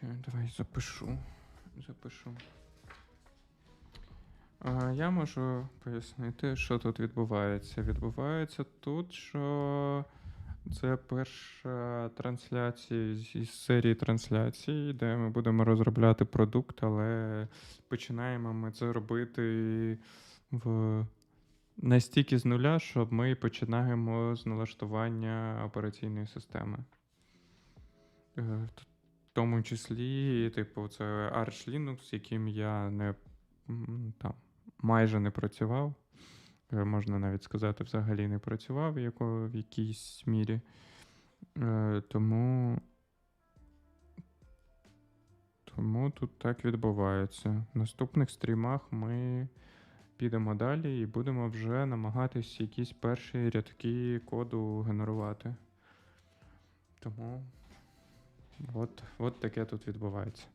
Коротше, давай запишу. Запишу. А, я можу пояснити, що тут відбувається. Відбувається тут, що це перша трансляція з- серії трансляцій, де ми будемо розробляти продукт, але починаємо ми це робити в настільки з нуля, що ми починаємо з налаштування операційної системи. В тому числі, типу, це Arch Linux, яким я не там майже не працював. Е, Можна навіть сказати, взагалі не працював яко, в якійсь мірі. Е, тому, тому тут так відбувається. В наступних стрімах ми підемо далі і будемо вже намагатись якісь перші рядки коду генерувати. Тому от, от таке тут відбувається.